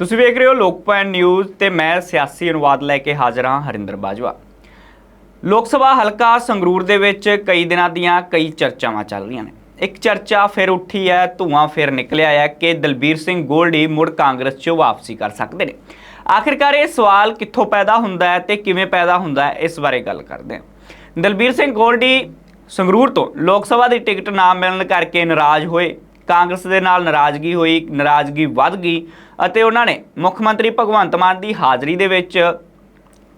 ਤੁਸੀਂ ਵੇਖ ਰਹੇ ਹੋ ਲੋਕਪਾਲ ਨਿਊਜ਼ ਤੇ ਮੈਂ ਸਿਆਸੀ ਅਨੁਵਾਦ ਲੈ ਕੇ ਹਾਜ਼ਰ ਹਾਂ ਹਰਿੰਦਰ ਬਾਜਵਾ। ਲੋਕ ਸਭਾ ਹਲਕਾ ਸੰਗਰੂਰ ਦੇ ਵਿੱਚ ਕਈ ਦਿਨਾਂ ਦੀਆਂ ਕਈ ਚਰਚਾਵਾਂ ਚੱਲ ਰਹੀਆਂ ਨੇ। ਇੱਕ ਚਰਚਾ ਫਿਰ ਉੱਠੀ ਹੈ, ਧੂਆਂ ਫਿਰ ਨਿਕਲਿਆ ਹੈ ਕਿ ਦਲਬੀਰ ਸਿੰਘ ਗੋਲਡੀ ਮੁੜ ਕਾਂਗਰਸ 'ਚ ਵਾਪਸੀ ਕਰ ਸਕਦੇ ਨੇ। ਆਖਿਰਕਾਰ ਇਹ ਸਵਾਲ ਕਿੱਥੋਂ ਪੈਦਾ ਹੁੰਦਾ ਹੈ ਤੇ ਕਿਵੇਂ ਪੈਦਾ ਹੁੰਦਾ ਹੈ, ਇਸ ਬਾਰੇ ਗੱਲ ਕਰਦੇ ਹਾਂ। ਦਲਬੀਰ ਸਿੰਘ ਗੋਲਡੀ ਸੰਗਰੂਰ ਤੋਂ ਲੋਕ ਸਭਾ ਦੀ ਟਿਕਟ ਨਾ ਮਿਲਣ ਕਰਕੇ ਨਾਰਾਜ਼ ਹੋਏ। ਕਾਂਗਰਸ ਦੇ ਨਾਲ ਨਾਰਾਜ਼ਗੀ ਹੋਈ, ਨਾਰਾਜ਼ਗੀ ਵੱਧ ਗਈ ਅਤੇ ਉਹਨਾਂ ਨੇ ਮੁੱਖ ਮੰਤਰੀ ਭਗਵੰਤ ਮਾਨ ਦੀ ਹਾਜ਼ਰੀ ਦੇ ਵਿੱਚ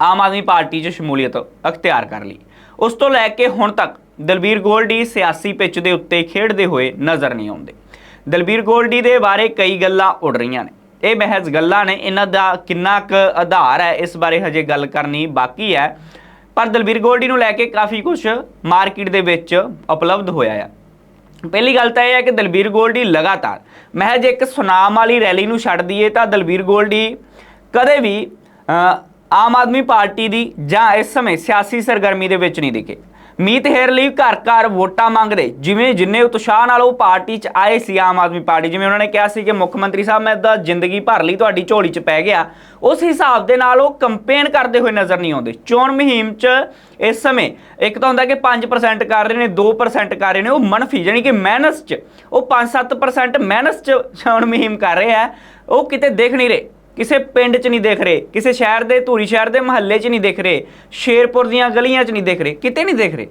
ਆਮ ਆਦਮੀ ਪਾਰਟੀ 'ਚ ਸ਼ਮੂਲੀਅਤ ਅਖਤਿਆਰ ਕਰ ਲਈ। ਉਸ ਤੋਂ ਲੈ ਕੇ ਹੁਣ ਤੱਕ ਦਲਬੀਰ ਗੋਲਡੀ ਸਿਆਸੀ ਪਿੱਚ ਦੇ ਉੱਤੇ ਖੇਡਦੇ ਹੋਏ ਨਜ਼ਰ ਨਹੀਂ ਆਉਂਦੇ। ਦਲਬੀਰ ਗੋਲਡੀ ਦੇ ਬਾਰੇ ਕਈ ਗੱਲਾਂ ਉੱਡ ਰਹੀਆਂ ਨੇ। ਇਹ ਮਹਿਜ਼ ਗੱਲਾਂ ਨੇ, ਇਹਨਾਂ ਦਾ ਕਿੰਨਾ ਕੁ ਆਧਾਰ ਹੈ, ਇਸ ਬਾਰੇ ਹਜੇ ਗੱਲ ਕਰਨੀ ਬਾਕੀ ਹੈ। ਪਰ ਦਲਬੀਰ ਗੋਲਡੀ ਨੂੰ ਲੈ ਕੇ ਕਾਫੀ ਕੁਝ ਮਾਰਕੀਟ ਦੇ ਵਿੱਚ ਉਪਲਬਧ ਹੋਇਆ ਹੈ ਪਹਿਲੀ ਗੱਲ ਤਾਂ ਇਹ ਹੈ ਕਿ ਦਲਬੀਰ ਗੋਲਡੀ ਲਗਾਤਾਰ ਮਹਿਜ ਇੱਕ ਸੁਨਾਮ ਵਾਲੀ ਰੈਲੀ ਨੂੰ ਛੱਡ ਦਈਏ ਤਾਂ ਦਲਬੀਰ ਗੋਲਡੀ ਕਦੇ ਵੀ ਆਮ ਆਦਮੀ ਪਾਰਟੀ ਦੀ ਜਾਂ ਇਸ ਸਮੇਂ ਸਿਆਸੀ ਸਰਗਰਮੀ ਦੇ ਵਿੱਚ ਨਹੀਂ ਦਿਖੇ। ਮੀਤ ਹੇਰ ਲਈ ਘਰ ਘਰ ਵੋਟਾਂ ਮੰਗਦੇ। ਜਿਵੇਂ ਜਿੰਨੇ ਉਤਸ਼ਾਹ ਨਾਲ ਉਹ ਪਾਰਟੀ 'ਚ ਆਏ ਸੀ, ਆਮ ਆਦਮੀ ਪਾਰਟੀ, ਜਿਵੇਂ ਉਹਨਾਂ ਨੇ ਕਿਹਾ ਸੀ ਕਿ ਮੁੱਖ ਮੰਤਰੀ ਸਾਹਿਬ, ਮੈਂ ਤਾਂ ਜ਼ਿੰਦਗੀ ਭਰ ਲਈ ਤੁਹਾਡੀ ਝੋਲੀ 'ਚ ਪੈ ਗਿਆ। ਉਸ ਹਿਸਾਬ ਦੇ ਨਾਲ ਉਹ ਕੰਪੇਨ ਕਰਦੇ ਹੋਏ ਨਜ਼ਰ ਨਹੀਂ ਆਉਂਦੇ। ਚੋਣ ਮੁਹਿੰਮ 'ਚ ਇਸ ਸਮੇਂ ਇੱਕ ਤਾਂ ਹੁੰਦਾ ਕਿ 5% ਕਰ ਰਹੇ ਨੇ 2% ਕਰ ਰਹੇ ਨੇ, ਉਹ ਮਨਫੀ ਜਾਨੀ ਕਿ ਮਾਈਨਸ 'ਚ, ਉਹ 5-7% ਮਾਈਨਸ 'ਚ ਚੋਣ ਮੁਹਿੰਮ ਕਰ ਰਹੇ ਆ ਉਹ ਕਿਤੇ ਦੇਖ ਨਹੀਂ ਰਹੇ। ਕਿਸੇ ਪਿੰਡ 'ਚ ਨਹੀਂ ਦੇਖ ਰਹੇ ਕਿਸੇ ਸ਼ਹਿਰ ਦੇ ਧੂਰੀ ਸ਼ਹਿਰ ਦੇ ਮਹੱਲੇ 'ਚ ਨਹੀਂ ਦੇਖ ਰਹੇ ਸ਼ੇਰਪੁਰ ਦੀਆਂ ਗਲੀਆਂ 'ਚ ਨਹੀਂ ਦੇਖ ਰਹੇ ਕਿਤੇ ਨਹੀਂ ਦੇਖ ਰਹੇ।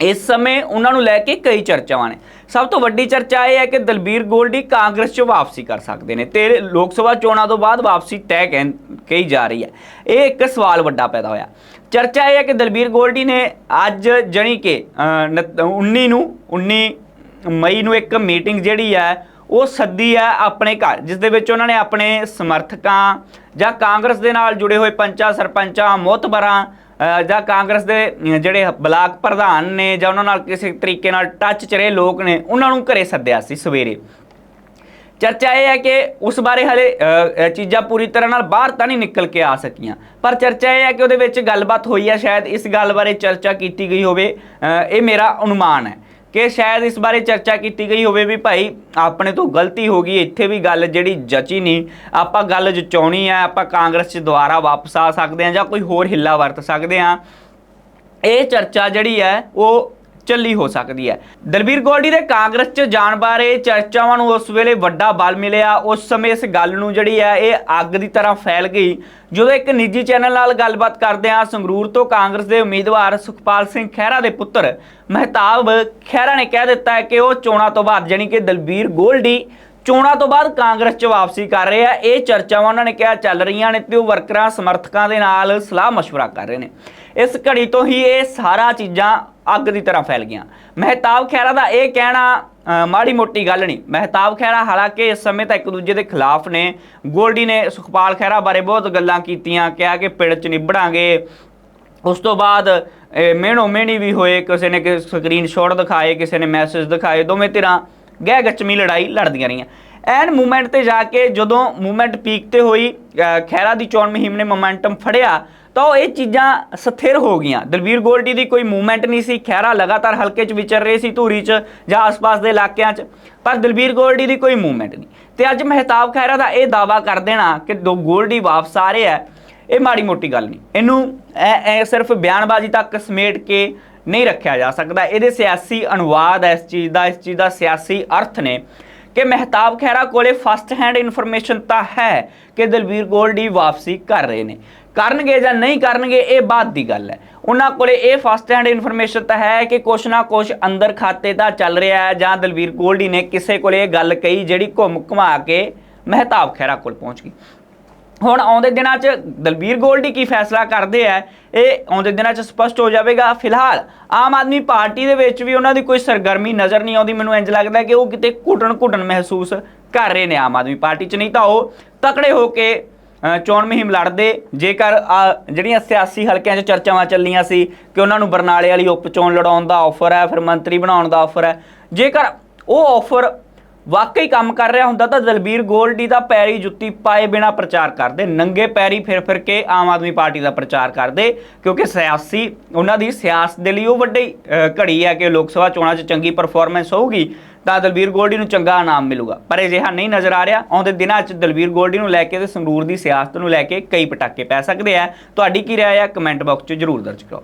ਇਸ ਸਮੇਂ ਉਹਨਾਂ ਨੂੰ ਲੈ ਕੇ ਕਈ ਚਰਚਾਵਾਂ ਨੇ। ਸਭ ਤੋਂ ਵੱਡੀ ਚਰਚਾ ਇਹ ਹੈ ਕਿ ਦਲਬੀਰ ਗੋਲਡੀ ਕਾਂਗਰਸ 'ਚ ਵਾਪਸੀ ਕਰ ਸਕਦੇ ਨੇ। ਤੇ ਲੋਕ ਸਭਾ ਚੋਣਾਂ ਤੋਂ ਬਾਅਦ ਵਾਪਸੀ ਤੈਅ ਕਹਿ- ਕਹੀ ਜਾ ਰਹੀ ਹੈ। ਇਹ ਇੱਕ ਸਵਾਲ ਵੱਡਾ ਪੈਦਾ ਹੋਇਆ। ਚਰਚਾ ਇਹ ਹੈ ਕਿ ਦਲਬੀਰ ਗੋਲਡੀ ਨੇ ਅੱਜ ਜਣੀ ਕਿ ਅ, 19 ਨੂੰ 19 ਮਈ ਨੂੰ ਇੱਕ ਮੀਟਿੰਗ ਜਿਹੜੀ ਹੈ ਉਹ ਸੱਦੀ ਹੈ ਆਪਣੇ ਘਰ ਜਿਸ ਦੇ ਵਿੱਚ ਉਹਨਾਂ ਨੇ ਆਪਣੇ ਸਮਰਥਕਾਂ ਜਾਂ ਕਾਂਗਰਸ ਦੇ ਨਾਲ ਜੁੜੇ ਹੋਏ ਪੰਚਾਂ, ਸਰਪੰਚਾਂ, ਮੋਤਬਰਾਂ ਜਾਂ ਕਾਂਗਰਸ ਦੇ ਜਿਹੜੇ ਬਲਾਕ ਪ੍ਰਧਾਨ ਨੇ ਜਾਂ ਉਹਨਾਂ ਨਾਲ ਕਿਸੇ ਤਰੀਕੇ ਨਾਲ ਟੱਚ ਚ ਰਹੇ ਲੋਕ ਨੇ, ਉਹਨਾਂ ਨੂੰ ਘਰੇ ਸੱਦਿਆ ਸੀ ਸਵੇਰੇ। ਚਰਚਾ ਇਹ ਹੈ ਕਿ ਉਸ ਬਾਰੇ ਹਲੇ ਚੀਜ਼ਾਂ ਪੂਰੀ ਤਰ੍ਹਾਂ ਨਾਲ ਬਾਹਰ ਤਾਂ ਨਹੀਂ ਨਿਕਲ ਕੇ ਆ ਸਕੀਆਂ। ਪਰ ਚਰਚਾ ਇਹ ਹੈ ਕਿ ਉਹਦੇ ਵਿੱਚ ਗੱਲਬਾਤ ਹੋਈ ਹੈ, ਸ਼ਾਇਦ ਇਸ ਗੱਲ ਬਾਰੇ ਚਰਚਾ ਕੀਤੀ ਗਈ ਹੋਵੇ ਇਹ ਮੇਰਾ ਅਨੁਮਾਨ ਹੈ। ਕਿ ਸ਼ਾਇਦ ਇਸ ਬਾਰੇ ਚਰਚਾ ਕੀਤੀ ਗਈ ਹੋਵੇ ਵੀ ਭਾਈ ਆਪਣੇ ਤੋਂ ਗਲਤੀ ਹੋ ਗਈ, ਇੱਥੇ ਵੀ ਗੱਲ ਜਿਹੜੀ ਜਚੀ ਨਹੀਂ। ਆਪਾਂ ਗੱਲ ਜਚਾਉਣੀ ਹੈ ਆਪਾਂ ਕਾਂਗਰਸ 'ਚ ਦੁਬਾਰਾ ਵਾਪਸ ਆ ਸਕਦੇ ਹਾਂ ਜਾਂ ਕੋਈ ਹੋਰ ਹਿੱਲਾ ਵਰਤ ਸਕਦੇ ਹਾਂ ਇਹ ਚਰਚਾ ਜਿਹੜੀ ਹੈ, ਉਹ ਚੱਲੀ ਹੋ ਸਕਦੀ ਹੈ। ਦਲਬੀਰ ਗੋਲਡੀ ਦੇ ਕਾਂਗਰਸ 'ਚ ਜਾਣ ਬਾਰੇ ਚਰਚਾਵਾਂ ਨੂੰ ਉਸ ਵੇਲੇ ਵੱਡਾ ਬਲ ਮਿਲਿਆ। ਉਸ ਸਮੇਂ ਇਸ ਗੱਲ ਨੂੰ ਜਿਹੜੀ ਹੈ, ਇਹ ਅੱਗ ਦੀ ਤਰ੍ਹਾਂ ਫੈਲ ਗਈ। ਜਦੋਂ ਇੱਕ ਨਿੱਜੀ ਚੈਨਲ ਨਾਲ ਗੱਲਬਾਤ ਕਰਦੇ ਆ ਸੰਗਰੂਰ ਤੋਂ ਕਾਂਗਰਸ ਦੇ ਉਮੀਦਵਾਰ ਸੁਖਪਾਲ ਸਿੰਘ ਖਹਿਰਾ ਦੇ ਪੁੱਤਰ ਮਹਿਤਾਬ ਖਹਿਰਾ ਨੇ ਕਹਿ ਦਿੱਤਾ ਹੈ ਕਿ ਉਹ ਚੋਣਾਂ ਤੋਂ ਬਾਅਦ ਜਾਣੀ ਕਿ ਦਲਬੀਰ ਗੋਲਡੀ ਚੋਣਾਂ ਤੋਂ ਬਾਅਦ ਕਾਂਗਰਸ 'ਚ ਵਾਪਸੀ ਕਰ ਰਹੇ ਆ ਇਹ ਚਰਚਾਵਾਂ ਉਹਨਾਂ ਨੇ ਕਿਹਾ ਚੱਲ ਰਹੀਆਂ ਨੇ ਤੇ ਉਹ ਵਰਕਰਾਂ ਸਮਰਥਕਾਂ ਦੇ ਨਾਲ ਸਲਾਹ مشورہ ਕਰ ਰਹੇ ਨੇ ਇਸ ਘੜੀ ਤੋਂ ਹੀ ਇਹ ਸਾਰਾ ਚੀਜ਼ਾਂ ਅੱਗ ਦੀ ਤਰ੍ਹਾਂ ਫੈਲ ਗਈਆਂ ਮਹਿਤਾਬ ਖਹਿਰਾ ਦਾ ਇਹ ਕਹਿਣਾ ਅ, ਮਾੜੀ ਮੋਟੀ ਗੱਲ ਨਹੀਂ ਮਹਿਤਾਬ ਖਹਿਰਾ ਹਾਲਾਂਕਿ ਇਸ ਸਮੇਂ ਤਾਂ ਇੱਕ ਦੂਜੇ ਦੇ ਖਿਲਾਫ ਨੇ ਗੋਲਡੀ ਨੇ ਸੁਖਪਾਲ ਖਹਿਰਾ ਬਾਰੇ ਬਹੁਤ ਗੱਲਾਂ ਕੀਤੀਆਂ ਕਿਹਾ ਕਿ ਪਿੰਡ 'ਚ ਨਿਭੜਾਂਗੇ ਉਸ ਤੋਂ ਬਾਅਦ ਇਹ ਮਿਹਣੋ ਮਿਹਣੀ ਵੀ ਹੋਏ ਕਿਸੇ ਨੇ ਕਿ ਸਕਰੀਨਸ਼ਾਟ ਦਿਖਾਏ ਕਿਸੇ ਨੇ ਮੈਸੇਜ ਦਿਖਾਏ ਦੋਵੇਂ ਧਿਰਾਂ ਗਹਿ ਗਚਮੀ ਲੜਾਈ ਲੜਦੀਆਂ ਰਹੀਆਂ। ਐਨ ਮੂਵਮੈਂਟ ਤੇ ਜਾ ਕੇ ਜਦੋਂ ਮੂਵਮੈਂਟ ਪੀਕ ਤੇ ਹੋਈ ਅ, ਖਹਿਰਾ ਦੀ ਚੋਣ ਮੁਹਿੰਮ ਨੇ ਮੋਮੈਂਟਮ ਫੜਿਆ ਤਾਂ ਉਹ ਇਹ ਚੀਜ਼ਾਂ ਸਥਿਰ ਹੋ ਗਈਆਂ। ਦਲਬੀਰ ਗੋਲਡੀ ਦੀ ਕੋਈ ਮੂਵਮੈਂਟ ਨਹੀਂ ਸੀ ਖਹਿਰਾ ਲਗਾਤਾਰ ਹਲਕੇ 'ਚ ਵਿਚਰ ਰਹੇ ਸੀ ਧੂਰੀ 'ਚ ਜਾਂ ਆਸ-ਪਾਸ ਦੇ ਇਲਾਕਿਆਂ 'ਚ ਪਰ ਦਲਬੀਰ ਗੋਲਡੀ ਦੀ ਕੋਈ ਮੂਵਮੈਂਟ ਨਹੀਂ। ਤੇ ਅੱਜ ਮਹਿਤਾਬ ਖਹਿਰਾ ਦਾ ਇਹ ਦਾਵਾ ਕਰ ਦੇਣਾ ਕਿ ਦੋ ਗੋਲਡੀ ਵਾਪਸ ਆ ਰਹੇ ਆ ਇਹ ਮਾੜੀ ਮੋਟੀ ਗੱਲ ਨਹੀਂ। ਇਹਨੂੰ ਐ ਐ ਸਿਰਫ ਬਿਆਨਬਾਜ਼ੀ ਤੱਕ ਸਮੇਟ ਕੇ ਨਹੀਂ ਰੱਖਿਆ ਜਾ ਸਕਦਾ। ਇਹਦੇ ਸਿਆਸੀ ਅਨੁਵਾਦ ਹੈ ਇਸ ਚੀਜ਼ ਦਾ, ਇਸ ਚੀਜ਼ ਦਾ ਸਿਆਸੀ ਅਰਥ ਨੇ ਕਿ ਮਹਿਤਾਬ ਖਹਿਰਾ ਕੋਲੇ ਫਸਟ ਹੈਂਡ ਇਨਫੋਰਮੇਸ਼ਨ ਤਾਂ ਹੈ ਕਿ ਦਲਵੀਰ ਗੋਲਡੀ ਵਾਪਸੀ ਕਰ ਰਹੇ ਨੇ। ਕਰਨਗੇ ਜਾਂ ਨਹੀਂ ਕਰਨਗੇ, ਇਹ ਬਾਤ ਦੀ ਗੱਲ ਹੈ। ਉਹਨਾਂ ਕੋਲੇ ਇਹ ਫਸਟ ਹੈਂਡ ਇਨਫੋਰਮੇਸ਼ਨ ਤਾਂ ਹੈ ਕਿ ਕੁਛ ਨਾ ਕੁਛ ਅੰਦਰ ਖਾਤੇ ਦਾ ਚੱਲ ਰਿਹਾ ਹੈ ਜਾਂ ਦਲਵੀਰ ਗੋਲਡੀ ਨੇ ਕਿਸੇ ਕੋਲੇ ਇਹ ਗੱਲ ਕਹੀ ਜਿਹੜੀ ਘੁੰਮ ਘੁਮਾ ਕੇ ਮਹਿਤਾਬ ਖਹਿਰਾ ਕੋਲ ਪਹੁੰਚ ਗਈ। ਹੁਣ ਆਉਂਦੇ ਦਿਨਾਂ 'ਚ ਦਲਬੀਰ ਗੋਲਡੀ ਕੀ ਫੈਸਲਾ ਕਰਦੇ ਆ? ਇਹ ਆਉਂਦੇ ਦਿਨਾਂ 'ਚ ਸਪਸ਼ਟ ਹੋ ਜਾਵੇਗਾ। ਫਿਲਹਾਲ ਆਮ ਆਦਮੀ ਪਾਰਟੀ ਦੇ ਵਿੱਚ ਵੀ ਉਹਨਾਂ ਦੀ ਕੋਈ ਸਰਗਰਮੀ ਨਜ਼ਰ ਨਹੀਂ ਆਉਂਦੀ। ਮੈਨੂੰ ਇੰਜ ਲੱਗਦਾ ਕਿ ਉਹ ਕਿਤੇ ਘੁੱਟਣ ਘੁੱਟਣ ਮਹਿਸੂਸ ਕਰ ਰਹੇ ਨੇ ਆਮ ਆਦਮੀ ਪਾਰਟੀ 'ਚ। ਨਹੀਂ ਤਾਂ ਉਹ ਤਕੜੇ ਹੋ ਕੇ ਚੋਣ ਮੁਹਿੰਮ ਲੜਦੇ। ਜੇਕਰ ਜਿਹੜੀਆਂ ਸਿਆਸੀ ਹਲਕਿਆਂ 'ਚ ਚਰਚਾਵਾਂ ਚੱਲੀਆਂ ਸੀ ਕਿ ਉਹਨਾਂ ਨੂੰ ਬਰਨਾਲੇ ਵਾਲੀ ਉਪ ਚੋਣ ਲੜਾਉਣ ਦਾ ਆਫਰ ਹੈ, ਫਿਰ ਮੰਤਰੀ ਬਣਾਉਣ ਦਾ ਆਫਰ ਹੈ। ਜੇਕਰ ਉਹ ਆਫਰ ਵਾਕਈ ਕੰਮ ਕਰ ਰਿਹਾ ਹੁੰਦਾ ਤਾਂ ਦਲਬੀਰ ਗੋਲਡੀ ਦਾ ਪੈਰੀ ਜੁੱਤੀ ਪਾਏ ਬਿਨਾ ਪ੍ਰਚਾਰ ਕਰਦੇ। ਨੰਗੇ ਪੈਰੀ ਫਿਰ ਫਿਰ ਕੇ ਆਮ ਆਦਮੀ ਪਾਰਟੀ ਦਾ ਪ੍ਰਚਾਰ ਕਰਦੇ, ਕਿਉਂਕਿ ਸਿਆਸੀ ਉਹਨਾਂ ਦੀ ਸਿਆਸਤ ਦੇ ਲਈ ਉਹ ਵੱਡੀ ਘੜੀ ਹੈ ਕਿ ਲੋਕ ਸਭਾ ਚੋਣਾਂ 'ਚ ਚੰਗੀ ਪਰਫਾਰਮੈਂਸ ਹੋਊਗੀ, ਤਾਂ ਦਲਬੀਰ ਗੋਲਡੀ ਨੂੰ ਚੰਗਾ ਇਨਾਮ ਮਿਲੂਗਾ। ਪਰ ਅਜਿਹਾ ਨਹੀਂ ਨਜ਼ਰ ਆ ਰਿਹਾ। ਆਉਂਦੇ ਦਿਨਾਂ 'ਚ ਦਲਬੀਰ ਗੋਲਡੀ ਨੂੰ ਲੈ ਕੇ ਤੇ ਸੰਗਰੂਰ ਦੀ ਸਿਆਸਤ ਨੂੰ ਲੈ ਕੇ ਕਈ ਪਟਾਕੇ ਪੈ ਸਕਦੇ ਆ। ਤੁਹਾਡੀ ਕੀ ਰਾਏ ਆ? ਕਮੈਂਟ ਬਾਕਸ 'ਚ ਜਰੂਰ ਦਰਜ ਕਰੋ।